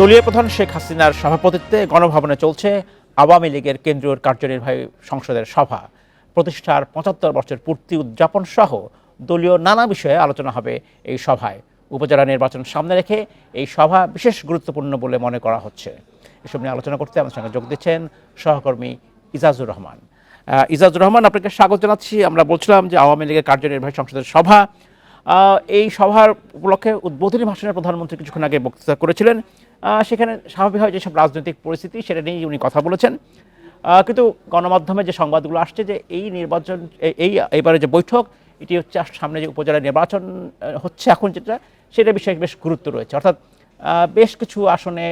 দলীয় প্রধান শেখ হাসিনার সভাপতিত্বে গণভবনে চলছে আওয়ামী লীগের কেন্দ্রীয় কার্যনির্বাহী সংসদের সভা। প্রতিষ্ঠার পঁচাত্তর বছর পূর্তি উদযাপন সহ দলীয় নানা বিষয়ে আলোচনা হবে এই সভায়। উপজেলা নির্বাচন সামনে রেখে এই সভা বিশেষ গুরুত্বপূর্ণ বলে মনে করা হচ্ছে। এসব নিয়ে আলোচনা করতে আমার সঙ্গে যোগ দিচ্ছেন সহকর্মী ইজাজুর রহমান। ইজাজুর রহমান, আপনাকে স্বাগত জানাচ্ছি। আমরা বলছিলাম যে আওয়ামী লীগের কার্যনির্বাহী সংসদের সভা এই সভার উপলক্ষে উদ্বোধনী ভাষণে প্রধানমন্ত্রী কিছুক্ষণ আগে বক্তৃতা করেছিলেন। সেখানে স্বাভাবিকভাবে যেসব রাজনৈতিক পরিস্থিতি সেটা নিয়েই উনি কথা বলেছেন। কিন্তু গণমাধ্যমে যে সংবাদগুলো আসছে যে এই নির্বাচন এই এবারে যে বৈঠক, এটি হচ্ছে সামনে যে উপজেলা নির্বাচন হচ্ছে এখন যেটা, সেটা বিষয়ে বেশ গুরুত্ব রয়েছে। অর্থাৎ বেশ কিছু আসনে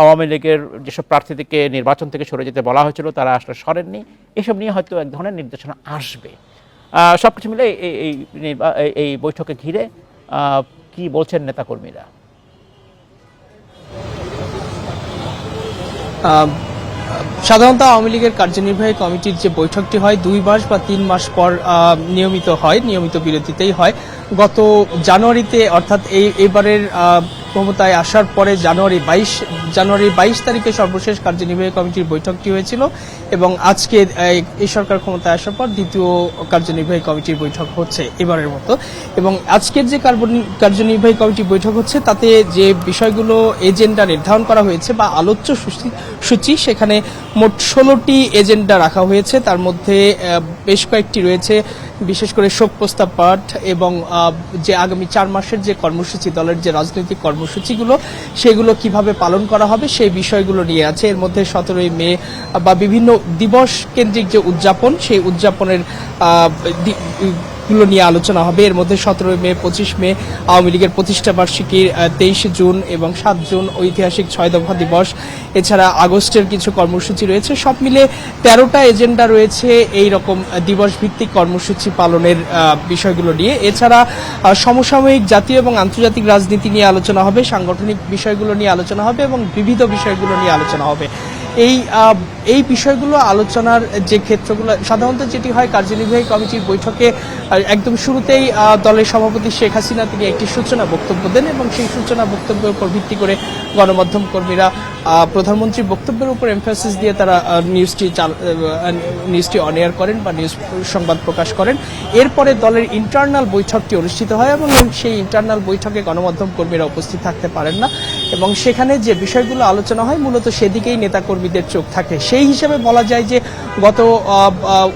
আওয়ামী লীগের যেসব প্রার্থীদেরকে নির্বাচন থেকে সরে যেতে বলা হয়েছিল, তারা আসলে সরেননি। এসব নিয়ে হয়তো এক ধরনের নির্দেশনা আসবে। সব কিছু মিলে এই এই বৈঠকে ঘিরে কি বলছেন নেতাকর্মীরা? সাধারণত আওয়ামী লীগের কার্যনির্বাহী কমিটির যে বৈঠকটি হয়, দুই মাস বা তিন মাস পর নিয়মিত হয়, নিয়মিত বিরতিতেই হয়। গত জানুয়ারিতে, অর্থাৎ এই, এবারের ক্ষমতায় আসার পরে জানুয়ারি বাইশ জানুয়ারি বাইশ তারিখে সর্বশেষ কার্যনির্বাহী কমিটির বৈঠকটি হয়েছিল এবং আজকে এই সরকার ক্ষমতায় আসার পর দ্বিতীয় কার্যনির্বাহী কমিটির বৈঠক হচ্ছে এবারের মতো। এবং আজকের যে কার্যনির্বাহী কমিটির বৈঠক হচ্ছে, তাতে যে বিষয়গুলো এজেন্ডা নির্ধারণ করা হয়েছে বা আলোচ্য সূচি সেখানে মোট ষোলোটি এজেন্ডা রাখা হয়েছে। তার মধ্যে বেশ কয়েকটি রয়েছে বিশেষ করে শোক প্রস্তাব পাঠ এবং যে আগামী চার মাসের যে কর্মসূচি, দলের যে রাজনৈতিক কর্মসূচিগুলো, সেগুলো কীভাবে পালন করা হবে সেই বিষয়গুলো নিয়ে আছে। এর মধ্যে সতেরোই মে, বা বিভিন্ন দিবস কেন্দ্রিক যে উদযাপন, সেই উদযাপনের গুলো নিয়ে আলোচনা হবে। এর মধ্যে সতেরোই মে, পঁচিশ মে, আওয়ামী লীগের প্রতিষ্ঠা বার্ষিকীর তেইশে জুন এবং সাত জুন ঐতিহাসিক ছয় দফা দিবস। এছাড়া আগস্টের কিছু কর্মসূচি রয়েছে। সব মিলে তেরোটা এজেন্ডা রয়েছে এই রকম দিবস ভিত্তিক কর্মসূচি পালনের বিষয়গুলো নিয়ে। এছাড়া সমসাময়িক জাতীয় এবং আন্তর্জাতিক রাজনীতি নিয়ে আলোচনা হবে, সাংগঠনিক বিষয়গুলো নিয়ে আলোচনা হবে এবং বিবিধ বিষয়গুলো নিয়ে আলোচনা হবে। এই এই বিষয়গুলো, আলোচনার যে ক্ষেত্রগুলো, সাধারণত যেটি হয় কার্যনির্বাহী কমিটির বৈঠকে একদম শুরুতেই দলের সভাপতি শেখ হাসিনা তিনি একটি সূচনা বক্তব্য দেন এবং সেই সূচনা বক্তব্যের উপর ভিত্তি করে গণমাধ্যম কর্মীরা প্রধানমন্ত্রীর বক্তব্যের উপর এমফাসিস দিয়ে তারা নিউজটি নিউজটি অন এয়ার করেন বা নিউজ সংবাদ প্রকাশ করেন। এরপরে দলের ইন্টারনাল বৈঠকটি অনুষ্ঠিত হয় এবং সেই ইন্টারনাল বৈঠকে গণমাধ্যম কর্মীরা উপস্থিত থাকতে পারেন না। এবং সেখানে যে বিষয়গুলো আলোচনা হয়, মূলত সেদিকেই নেতাকর্মীদের চোখ থাকে। সেই হিসেবে বলা যায় যে গত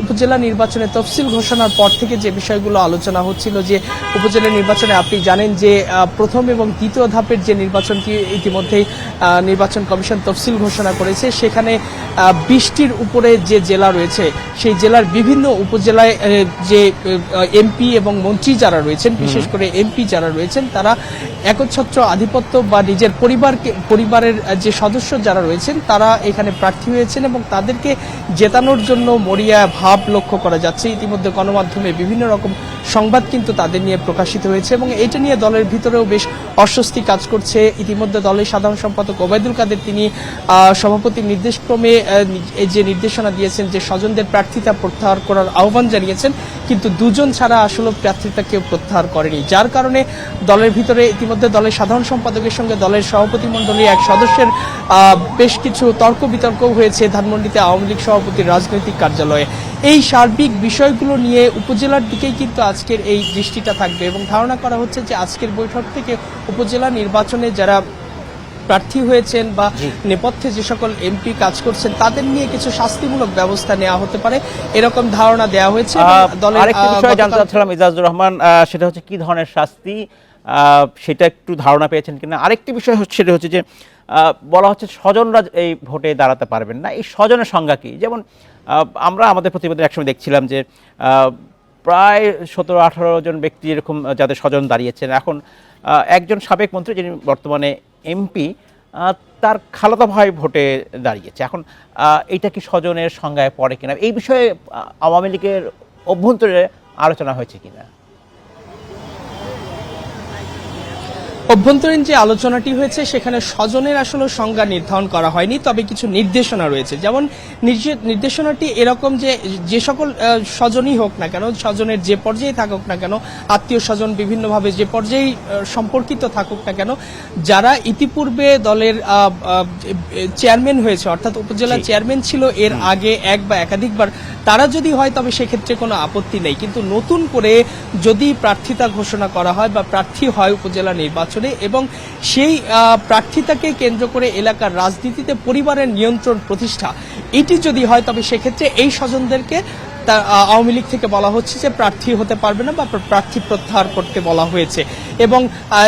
উপজেলা নির্বাচনে তফসিল ঘোষণার পর থেকে যে বিষয়গুলো আলোচনা হচ্ছিল যে উপজেলা নির্বাচনে আপনি জানেন যে প্রথম এবং দ্বিতীয় ধাপের যে নির্বাচনটি ইতিমধ্যেই নির্বাচন কমিশন তফসিল ঘোষণা করেছে সেখানে বিশটির উপরে যে জেলা রয়েছে সেই জেলার বিভিন্ন উপজেলায় যে এমপি এবং মন্ত্রী যারা রয়েছেন বিশেষ করে এমপি যারা রয়েছেন তারা একচ্ছত্র আধিপত্য বা নিজের পরিবারকে পরিবারের যে সদস্য যারা রয়েছেন তারা এখানে প্রার্থী হয়েছেন এবং তাদেরকে জেতানোর জন্য মরিয়া ভাব লক্ষ্য করা যাচ্ছে। ইতিমধ্যে গণমাধ্যমে বিভিন্ন রকম সংবাদ কিন্তু তাদের নিয়ে প্রকাশিত হয়েছে এবং এটা নিয়ে দলের ভিতরেও বেশ অস্বস্তি কাজ করছে। ইতিমধ্যে দলের সাধারণ সম্পাদক ওবায়দুল কাদের তিনি সভাপতির নির্দেশক্রমে যে নির্দেশনা দিয়েছেন যে স্বজনদের প্রার্থিতা প্রত্যাহার করার আহ্বান জানিয়েছেন, কিন্তু দুজন ছাড়া আসলে প্রার্থিতা কেউ প্রত্যাহার করেনি। যার কারণে দলের ভিতরে ইতিমধ্যে দলের সাধারণ সম্পাদকের সঙ্গে দলের সভাপতি মণ্ডলীর এক সদস্যের বেশ কিছু তর্ক বিতর্ক হয়েছে ধানমন্ডিতে আওয়ামী লীগ সভাপতির রাজনৈতিক কার্যালয়ে। এই সার্বিক বিষয়গুলো নিয়ে উপজেলার দিকেই কিন্তু আজকের এই দৃষ্টিটা থাকবে এবং ধারণা করা হচ্ছে যে আজকের বৈঠক থেকে উপজেলা নির্বাচনে যারা প্রার্থী হয়েছেন বা নেপথ্যে যে সকল এমপি কাজ করছেন তাদের নিয়ে কিছু শাস্তিমূলক ব্যবস্থা নেওয়া হতে পারে এরকম ধারণা দেওয়া হয়েছে আরেকটি বিষয় জানতে চাচ্ছিলাম ইজাজুর রহমান আহ, সেটা হচ্ছে কি ধরনের শাস্তি? আহ, সেটা একটু ধারণা পেয়েছেন কিনা? আরেকটি বিষয় হচ্ছে সেটা হচ্ছে যে আহ, বলা হচ্ছে স্বজনরা এই ভোটে দাঁড়াতে পারবেন না। এই স্বজনের সংজ্ঞা কি? যেমন আমরা আমাদের প্রতিবেদন একসময় দেখছিলাম যে প্রায় সতেরো, আঠারো জন ব্যক্তি এরকম যাদের স্বজন দাঁড়িয়েছেন। এখন একজন সাবেক মন্ত্রী যিনি বর্তমানে এমপি তার খালাতো ভাই ভোটে দাঁড়িয়েছে। এখন এটা কি স্বজনের সংজ্ঞায় পড়ে কিনা? এই বিষয়ে আওয়ামী লীগের অভ্যন্তরে আলোচনা হয়েছে কিনা? অভ্যন্তরীণ যে আলোচনাটি হয়েছে সেখানে স্বজনের আসলে সংজ্ঞা নির্ধারণ করা হয়নি তবে কিছু নির্দেশনা রয়েছে। যেমন নির্দেশনাটি এরকম যে যে সকল স্বজনই হোক না কেন স্বজনের যে পর্যায়ে থাকুক না কেন আত্মীয় স্বজন বিভিন্নভাবে যে পর্যায়ে সম্পর্কিত থাকুক না কেন যারা ইতিপূর্বে দলের চেয়ারম্যান হয়েছে অর্থাৎ উপজেলা চেয়ারম্যান ছিল এর আগে এক বা একাধিকবার তারা যদি হয় তবে সেক্ষেত্রে কোনো আপত্তি নেই। কিন্তু নতুন করে যদি প্রার্থিতা ঘোষণা করা হয় বা প্রার্থী হয় উপজেলা নির্বাচনে এবং সেই প্রার্থিতাকে কেন্দ্র করে এলাকার রাজনীতিতে পরিবারের নিয়ন্ত্রণ প্রতিষ্ঠা। এটি যদি হয়, তবে সেক্ষেত্রে এই স্বজনদেরকে তা- আওয়ামী লীগ থেকে বলা হচ্ছে যে প্রার্থী হতে পারবে না বা প্রার্থী প্রত্যাহার করতে বলা হয়েছে। এবং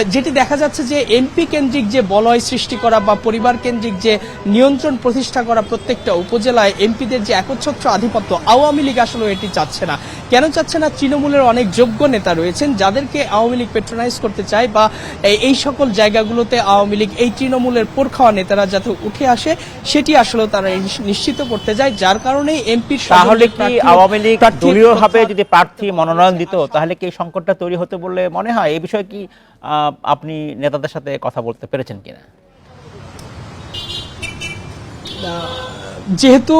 যেটি দেখা যাচ্ছে যে এমপি কেন্দ্রিক যে বলয় সৃষ্টি করা বা পরিবার কেন্দ্রিক যে নিয়ন্ত্রণ প্রতিষ্ঠা করা প্রত্যেকটা উপজেলায় এমপিদের যে একচ্ছত্র আধিপত্য আওয়ামী লীগ আসলে এটি চাচ্ছে না। কেন চাচ্ছে না? তৃণমূলের অনেক যোগ্য নেতা রয়েছেন যাদেরকে আওয়ামী লীগ পেট্রোনাইজ করতে চায় বা এই- সকল জায়গাগুলোতে আওয়ামী লীগ এই তৃণমূলের পোর খাওয়া নেতারা যাতে উঠে আসে সেটি আসলে তারা নিশ্চিত করতে যায় যার কারণে এমপির তাহলে কি আওয়ামী লীগ দলীয়ভাবে যদি প্রার্থী মনোনয়ন দিত তাহলে কি এই সংকটটা তৈরি হতে বলে মনে হয়? এই বিষয়ে কি আহ, আপনি নেতাদের সাথে কথা বলতে পেরেছেন কিনা? যেহেতু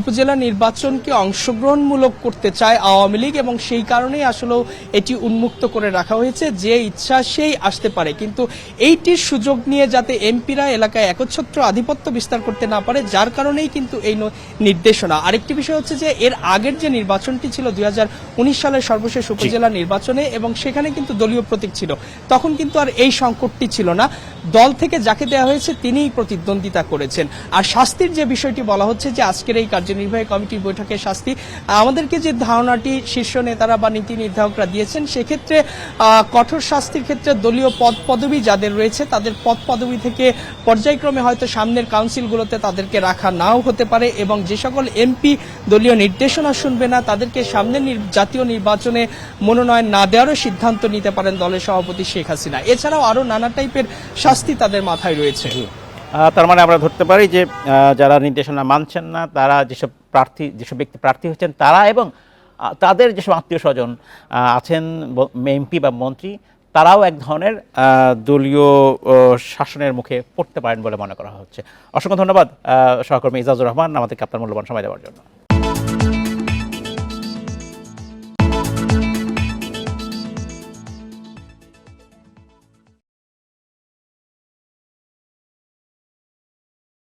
উপজেলা নির্বাচনকে অংশগ্রহণমূলক করতে চায় আওয়ামী লীগ এবং সেই কারণেই আসলে এটি উন্মুক্ত করে রাখা হয়েছে যে ইচ্ছা সেই আসতে পারে। কিন্তু এইটির সুযোগ নিয়ে যাতে এমপিরা এলাকায় একচ্ছত্র আধিপত্য বিস্তার করতে না পারে যার কারণেই কিন্তু এই নির্দেশনা। আরেকটি বিষয় হচ্ছে যে এর আগের যে নির্বাচনটি ছিল দুই হাজার উনিশ সালের সর্বশেষ উপজেলা নির্বাচনে এবং সেখানে কিন্তু দলীয় প্রতীক ছিল। তখন কিন্তু আর এই সংকটটি ছিল না। দল থেকে যাকে দেওয়া হয়েছে তিনিই প্রতিদ্বন্দ্বিতা করেছেন। আর শাস্তির যে বিষয়টি বলা হচ্ছে যে আজকের এই কার্যনির্বাহী কমিটির বৈঠকে শাস্তি। আমাদেরকে যে ধারণাটি শীর্ষ নেতারা বা নীতি নির্ধারকরা দিয়েছেন, সেক্ষেত্রে কঠোর শাস্তির ক্ষেত্রে দলীয় পদ পদবি যাদের রয়েছে, তাদের পদ পদবি থেকে পর্যায়ক্রমে হয়তো সামনের কাউন্সিলগুলোতে তাদেরকে রাখা নাও হতে পারে এবং যে সকল এমপি দলীয় নির্দেশনা শুনবে না, তাদেরকে সামনের নির- জাতীয় নির্বাচনে মনোনয়ন না দেওয়ারও সিদ্ধান্ত নিতে পারেন দলের সভাপতি শেখ হাসিনা। এছাড়াও আরও নানা টাইপের শাস্তি তাদের মাথায় রয়েছে। তার মানে আমরা ধরতে পারি যে যারা নির্দেশনা মানছেন না, তারা যেসব প্রার্থী, যেসব ব্যক্তি প্রার্থী হচ্ছেন, তারা এবং তাদের যেসব আত্মীয় স্বজন আছেন এমপি বা মন্ত্রী, তারাও এক ধরনের দলীয় শাসনের মুখে পড়তে পারেন বলে মনে করা হচ্ছে। অসংখ্য ধন্যবাদ সহকর্মী ইজাজুর রহমান, আমাদেরকে আপনার মূল্যবান সময় দেওয়ার জন্য।